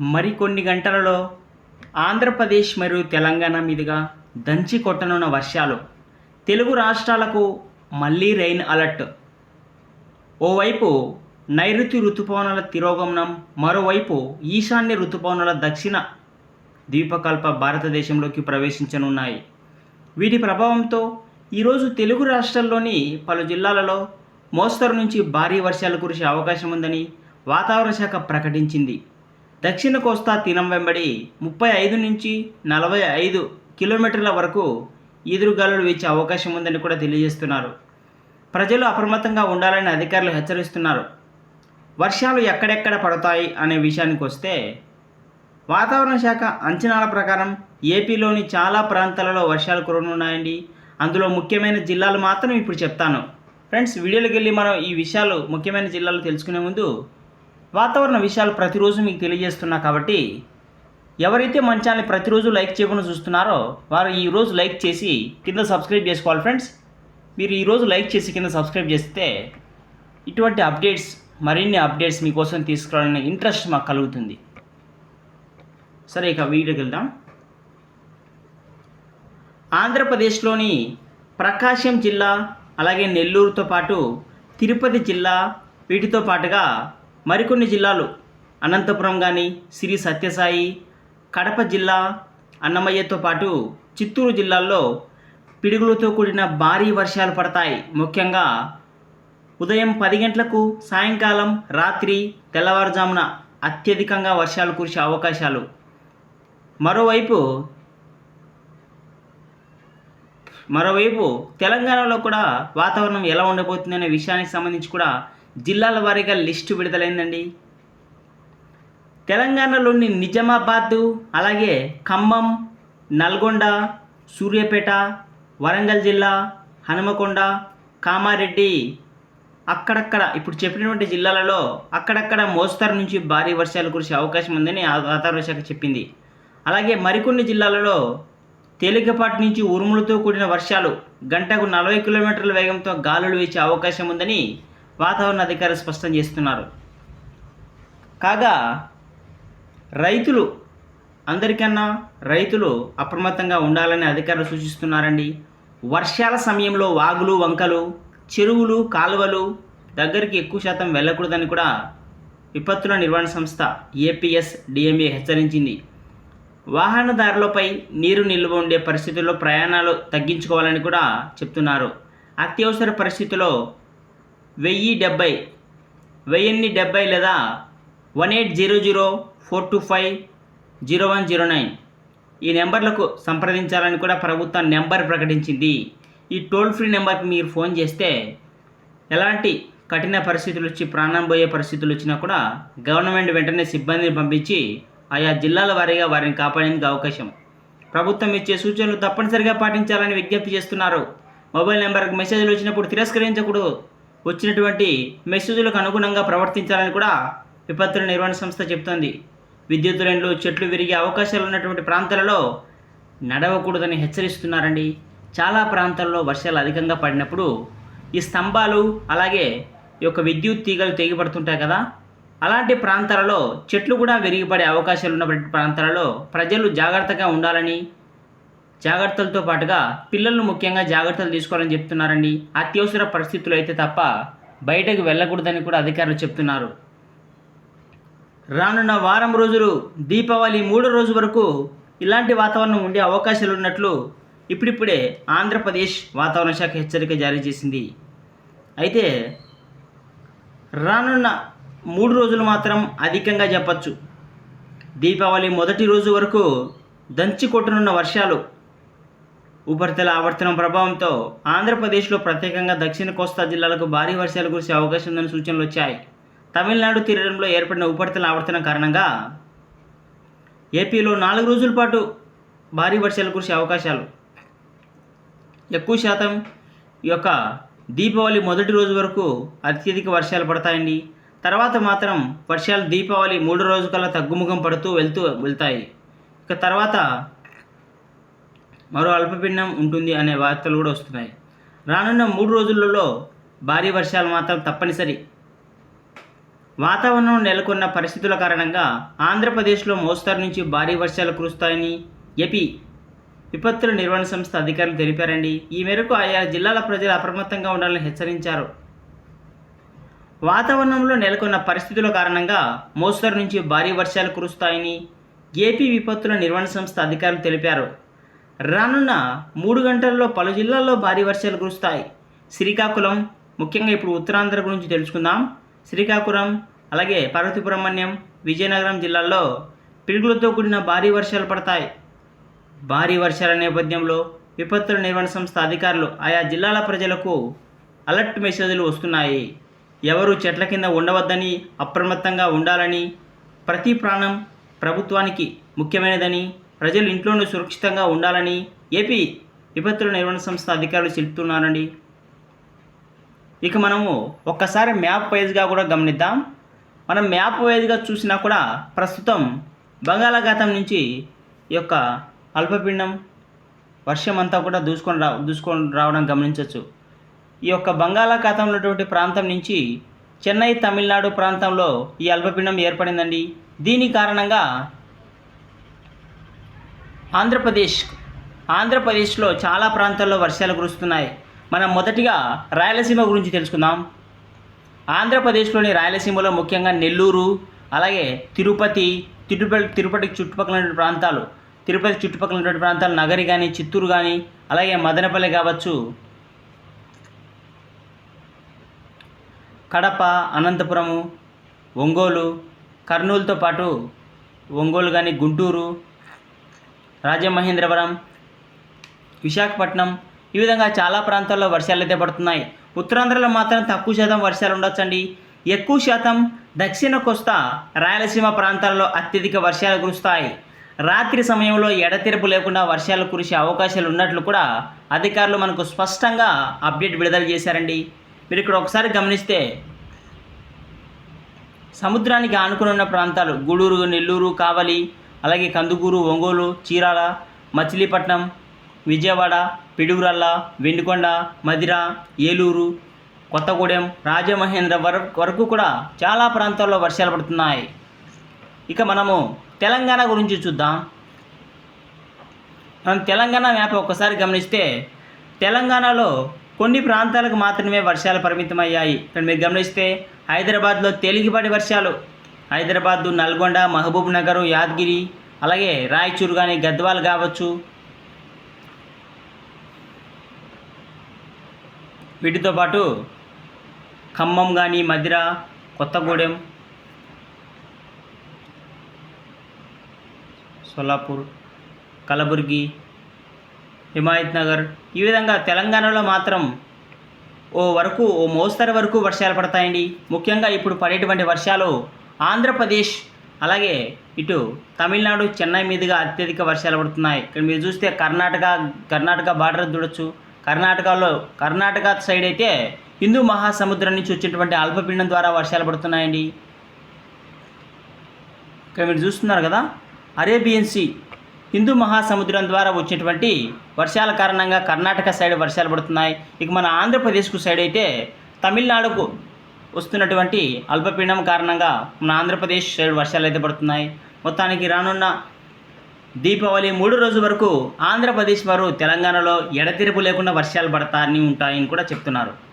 మరికొన్ని గంటలలో ఆంధ్రప్రదేశ్ మరియు తెలంగాణ మీదుగా దంచి కొట్టనున్న వర్షాలు తెలుగు రాష్ట్రాలకు మళ్ళీ రెయిన్ అలర్ట్ ఓవైపు నైరుతి ఋతుపవనాల తిరోగమనం మరోవైపు ఈశాన్య ఋతుపవనాల దక్షిణ ద్వీపకల్ప భారతదేశంలోకి ప్రవేశించనున్నాయి. వీటి ప్రభావంతో ఈరోజు తెలుగు రాష్ట్రాల్లోని పలు జిల్లాలలో మోస్తరు నుంచి భారీ వర్షాలు కురిసే అవకాశం ఉందని వాతావరణ శాఖ ప్రకటించింది. దక్షిణ కోస్తా తీరం వెంబడి ముప్పై ఐదు నుంచి నలభై ఐదు కిలోమీటర్ల వరకు ఈదురుగాలులు వీచే అవకాశం ఉందని కూడా తెలియజేస్తున్నారు. ప్రజలు అప్రమత్తంగా ఉండాలని అధికారులు హెచ్చరిస్తున్నారు. వర్షాలు ఎక్కడెక్కడ పడతాయి అనే విషయానికి వస్తే వాతావరణ శాఖ అంచనాల ప్రకారం ఏపీలోని చాలా ప్రాంతాలలో వర్షాలు కురనున్నాయండి. అందులో ముఖ్యమైన జిల్లాలు మాత్రం ఇప్పుడు చెప్తాను. ఫ్రెండ్స్ వీడియోలోకి వెళ్ళి మనం ఈ విషయాలు ముఖ్యమైన జిల్లాలు తెలుసుకునే ముందు వాతావరణ విషయాలు ప్రతిరోజు మీకు తెలియజేస్తున్నా కాబట్టి ఎవరైతే మన ఛానల్ని ప్రతిరోజు లైక్ చేయకుండా చూస్తున్నారో వారు ఈరోజు లైక్ చేసి కింద సబ్స్క్రైబ్ చేసుకోవాలి ఫ్రెండ్స్. మీరు ఈరోజు లైక్ చేసి కింద సబ్స్క్రైబ్ చేస్తే ఇటువంటి అప్డేట్స్ మరిన్ని అప్డేట్స్ మీకోసం తీసుకురావాలనే ఇంట్రెస్ట్ మాకు కలుగుతుంది. సరే ఇక వీడియోకి వెళ్దాం. ఆంధ్రప్రదేశ్లోని ప్రకాశం జిల్లా అలాగే నెల్లూరుతో పాటు తిరుపతి జిల్లా వీటితో పాటుగా మరికొన్ని జిల్లాలు అనంతపురం కానీ శ్రీ సత్యసాయి కడప జిల్లా అన్నమయ్యతో పాటు చిత్తూరు జిల్లాల్లో పిడుగులతో కూడిన భారీ వర్షాలు పడతాయి. ముఖ్యంగా ఉదయం పది గంటలకు సాయంకాలం రాత్రి తెల్లవారుజామున అత్యధికంగా వర్షాలు కురిసే అవకాశాలు. మరోవైపు మరోవైపు తెలంగాణలో కూడా వాతావరణం ఎలా ఉండబోతుందనే విషయానికి సంబంధించి కూడా జిల్లాల వారీగా లిస్టు విడుదలైందండి. తెలంగాణలోని నిజామాబాద్ అలాగే ఖమ్మం నల్గొండ సూర్యాపేట వరంగల్ జిల్లా హనుమకొండ కామారెడ్డి అక్కడక్కడ ఇప్పుడు చెప్పినటువంటి జిల్లాలలో అక్కడక్కడ మోస్తరు నుంచి భారీ వర్షాలు కురిసే అవకాశం ఉందని వాతావరణ శాఖ చెప్పింది. అలాగే మరికొన్ని జిల్లాలలో తేలికపాటి నుంచి ఉరుములతో కూడిన వర్షాలు గంటకు నలభై కిలోమీటర్ల వేగంతో గాలులు వీచే అవకాశం ఉందని వాతావరణ అధికారులు స్పష్టం చేస్తున్నారు. కాగా రైతులు అందరికన్నా రైతులు అప్రమత్తంగా ఉండాలని అధికారులు సూచిస్తున్నారండి. వర్షాల సమయంలో వాగులు వంకలు చెరువులు కాలువలు దగ్గరికి ఎక్కువ శాతం వెళ్ళకూడదని కూడా విపత్తుల నిర్వహణ సంస్థ ఏపీఎస్ డిఎంఏ హెచ్చరించింది. వాహనదారులపై నీరు నిల్వ ఉండే పరిస్థితుల్లో ప్రయాణాలు తగ్గించుకోవాలని కూడా చెప్తున్నారు. అత్యవసర పరిస్థితుల్లో వెయ్యి డెబ్బై. వెయ్యిన్ని డెబ్బై లేదా one eight zero zero four two five zero one zero nine. ఈ నెంబర్లకు సంప్రదించాలని కూడా ప్రభుత్వం నెంబర్ ప్రకటించింది. ఈ టోల్ ఫ్రీ నెంబర్కి మీరు ఫోన్ చేస్తే ఎలాంటి కఠిన పరిస్థితులు వచ్చి ప్రాణం పోయే పరిస్థితులు వచ్చినా కూడా గవర్నమెంట్ వెంటనే సిబ్బందిని పంపించి ఆయా జిల్లాల వారీగా వారిని కాపాడేందుకు అవకాశం. ప్రభుత్వం ఇచ్చే సూచనలు తప్పనిసరిగా పాటించాలని విజ్ఞప్తి చేస్తున్నారు. మొబైల్ నెంబర్కి మెసేజ్లు వచ్చినప్పుడు తిరస్కరించకూడదు. వచ్చినటువంటి మెసేజ్లకు అనుగుణంగా ప్రవర్తించాలని కూడా విపత్తుల నిర్వహణ సంస్థ చెబుతోంది విద్యుత్ లైన్లు చెట్లు విరిగే అవకాశాలు ఉన్నటువంటి ప్రాంతాలలో నడవకూడదని హెచ్చరిస్తున్నారండి. చాలా ప్రాంతాల్లో వర్షాలు అధికంగా పడినప్పుడు ఈ స్తంభాలు అలాగే ఈ యొక్క విద్యుత్ తీగలు తెగిపడుతుంటాయి కదా. అలాంటి ప్రాంతాలలో చెట్లు కూడా విరిగిపడే అవకాశాలు ఉన్నటువంటి ప్రాంతాలలో ప్రజలు జాగ్రత్తగా ఉండాలని జాగ్రత్తలతో పాటుగా పిల్లలను ముఖ్యంగా జాగ్రత్తలు తీసుకోవాలని చెప్తున్నారండి. అత్యవసర పరిస్థితులు అయితే తప్ప బయటకు వెళ్ళకూడదని కూడా అధికారులు చెప్తున్నారు. రానున్న వారం రోజులు దీపావళి మూడో రోజు వరకు ఇలాంటి వాతావరణం ఉండే అవకాశాలు ఉన్నట్లు ఇప్పుడిప్పుడే ఆంధ్రప్రదేశ్ వాతావరణ శాఖ హెచ్చరిక జారీ చేసింది. అయితే రానున్న మూడు రోజులు మాత్రం అధికంగా చెప్పచ్చు. దీపావళి మొదటి రోజు వరకు దంచి కొట్టనున్న వర్షాలు ఉపరితల ఆవర్తనం ప్రభావంతో ఆంధ్రప్రదేశ్లో ప్రత్యేకంగా దక్షిణ కోస్తా జిల్లాలకు భారీ వర్షాలు కురిసే అవకాశం ఉందని సూచనలు వచ్చాయి. తమిళనాడు తీరంలో ఏర్పడిన ఉపరితల ఆవర్తనం కారణంగా ఏపీలో నాలుగు రోజుల పాటు భారీ వర్షాలు కురిసే అవకాశాలు. ఎక్కువ శాతం ఈ యొక్క దీపావళి మొదటి రోజు వరకు అత్యధిక వర్షాలు పడతాయండి. తర్వాత మాత్రం వర్షాలు దీపావళి మూడు రోజు కల్లా తగ్గుముఖం పడుతూ వెళ్తూ వెళ్తాయి. ఇక తర్వాత మరో అల్పపీడనం ఉంటుంది అనే వార్తలు కూడా వస్తున్నాయి. రానున్న మూడు రోజులలో భారీ వర్షాలు మాత్రం తప్పనిసరి. వాతావరణం నెలకొన్న పరిస్థితుల కారణంగా ఆంధ్రప్రదేశ్లో మోస్తరు నుంచి భారీ వర్షాలు కురుస్తాయని ఏపీ విపత్తుల నిర్వహణ సంస్థ అధికారులు తెలిపారండి. ఈ మేరకు ఆయా జిల్లాల ప్రజలు అప్రమత్తంగా ఉండాలని హెచ్చరించారు. వాతావరణంలో నెలకొన్న పరిస్థితుల కారణంగా మోస్తరు నుంచి భారీ వర్షాలు కురుస్తాయని ఏపీ విపత్తుల నిర్వహణ సంస్థ అధికారులు తెలిపారు. రానున్న మూడు గంటల్లో పలు జిల్లాల్లో భారీ వర్షాలు కురుస్తాయి. శ్రీకాకుళం ముఖ్యంగా ఇప్పుడు ఉత్తరాంధ్ర గురించి తెలుసుకుందాం. శ్రీకాకుళం అలాగే పార్వతీపురమణ్యం విజయనగరం జిల్లాల్లో పిడుగులతో కూడిన భారీ వర్షాలు పడతాయి. భారీ వర్షాల నేపథ్యంలో విపత్తుల నిర్వహణ సంస్థ అధికారులు ఆయా జిల్లాల ప్రజలకు అలర్ట్ మెసేజ్లు వస్తున్నాయి. ఎవరు చెట్ల కింద ఉండవద్దని అప్రమత్తంగా ఉండాలని ప్రతి ప్రాణం ప్రభుత్వానికి ముఖ్యమైనదని ప్రజలు ఇంట్లోనే సురక్షితంగా ఉండాలని ఏపీ విపత్తుల నిర్వహణ సంస్థ అధికారులు చెబుతున్నారండి. ఇక మనము ఒక్కసారి మ్యాప్ వైజ్గా కూడా గమనిద్దాం. మనం మ్యాప్ వైజ్గా చూసినా కూడా ప్రస్తుతం బంగాళాఖాతం నుంచి ఈ యొక్క అల్పపీండం వర్షం అంతా కూడా దూసుకొని రా దూసుకొని రావడం గమనించవచ్చు. ఈ యొక్క బంగాళాఖాతంలో ఉన్నటువంటి ప్రాంతం నుంచి చెన్నై తమిళనాడు ప్రాంతంలో ఈ అల్పపీండం ఏర్పడిందండి. దీని కారణంగా ఆంధ్రప్రదేశ్. ఆంధ్రప్రదేశ్లో చాలా ప్రాంతాల్లో వర్షాలు కురుస్తున్నాయి. మనం మొదటిగా రాయలసీమ గురించి తెలుసుకుందాం. ఆంధ్రప్రదేశ్లోని రాయలసీమలో ముఖ్యంగా నెల్లూరు అలాగే తిరుపతి తిరుపతి తిరుపతికి చుట్టుపక్కల ప్రాంతాలు తిరుపతి చుట్టుపక్కల ఉన్నటువంటి ప్రాంతాలు నగరి కానీ చిత్తూరు కానీ అలాగే మదనపల్లి కావచ్చు. కడప అనంతపురము ఒంగోలు కర్నూలుతో పాటు ఒంగోలు కానీ గుంటూరు రాజమహేంద్రవరం విశాఖపట్నం. ఈ విధంగా చాలా ప్రాంతాల్లో వర్షాలు అయితే పడుతున్నాయి. ఉత్తరాంధ్రలో మాత్రం తక్కువ శాతం వర్షాలు ఉండొచ్చండి. ఎక్కువ శాతం దక్షిణ కోస్తా రాయలసీమ ప్రాంతాల్లో అత్యధిక వర్షాలు కురుస్తాయి. రాత్రి సమయంలో ఎడతెరపు లేకుండా వర్షాలు కురిసే అవకాశాలు ఉన్నట్లు కూడా అధికారులు మనకు స్పష్టంగా అప్డేట్ విడుదల చేశారండి. మీరు ఇక్కడ ఒకసారి గమనిస్తే సముద్రానికి ఆనుకుని ఉన్న ప్రాంతాలు గూడూరు నెల్లూరు కావలి అలాగే కందుకూరు ఒంగోలు చీరాల మచిలీపట్నం విజయవాడ పిడుగురల్ల వెండికొండ మదిర ఏలూరు కొత్తగూడెం రాజమహేంద్ర వరకు కూడా చాలా ప్రాంతాల్లో వర్షాలు పడుతున్నాయి. ఇక మనము తెలంగాణ గురించి చూద్దాం. మనం తెలంగాణ మ్యాప్ ఒక్కసారి గమనిస్తే తెలంగాణలో కొన్ని ప్రాంతాలకు మాత్రమే వర్షాలు పరిమితమయ్యాయి. ఇక్కడ మీరు గమనిస్తే హైదరాబాద్లో తేలికపాటి వర్షాలు హైదరాబాద్ నల్గొండ మహబూబ్ నగర్ యాదగిరి అలాగే రాయచూరు కానీ గద్వాల్ కావచ్చు. వీటితో పాటు ఖమ్మం కానీ మధిర కొత్తగూడెం సోలాపూర్ కలబుర్గి హిమాయత్ నగర్ ఈ విధంగా తెలంగాణలో మాత్రం ఓ వరకు ఓ మోస్తరు వరకు వర్షాలు పడతాయండి. ముఖ్యంగా ఇప్పుడు పడేటువంటి వర్షాలు ఆంధ్రప్రదేశ్ అలాగే ఇటు తమిళనాడు చెన్నై మీదుగా అత్యధిక వర్షాలు పడుతున్నాయి. ఇక్కడ మీరు చూస్తే కర్ణాటక కర్ణాటక బార్డర్ చూడొచ్చు. కర్ణాటకలో కర్ణాటక సైడ్ అయితే హిందూ మహాసముద్రం నుంచి వచ్చేటువంటి అల్పపీడనం ద్వారా వర్షాలు పడుతున్నాయండి. ఇక్కడ మీరు చూస్తున్నారు కదా అరేబియన్ సీ హిందూ మహాసముద్రం ద్వారా వచ్చేటువంటి వర్షాల కారణంగా కర్ణాటక సైడ్ వర్షాలు పడుతున్నాయి. ఇక మన ఆంధ్రప్రదేశ్కు సైడ్ అయితే తమిళనాడుకు వస్తున్నటువంటి అల్పపీడనం కారణంగా మన ఆంధ్రప్రదేశ్ సైడ్ వర్షాలు అయితే పడుతున్నాయి. మొత్తానికి రానున్న దీపావళి మూడు రోజు వరకు ఆంధ్రప్రదేశ్ వారు తెలంగాణలో ఎడతెరపు లేకుండా వర్షాలు పడతాయని ఉంటాయని కూడా చెప్తున్నారు.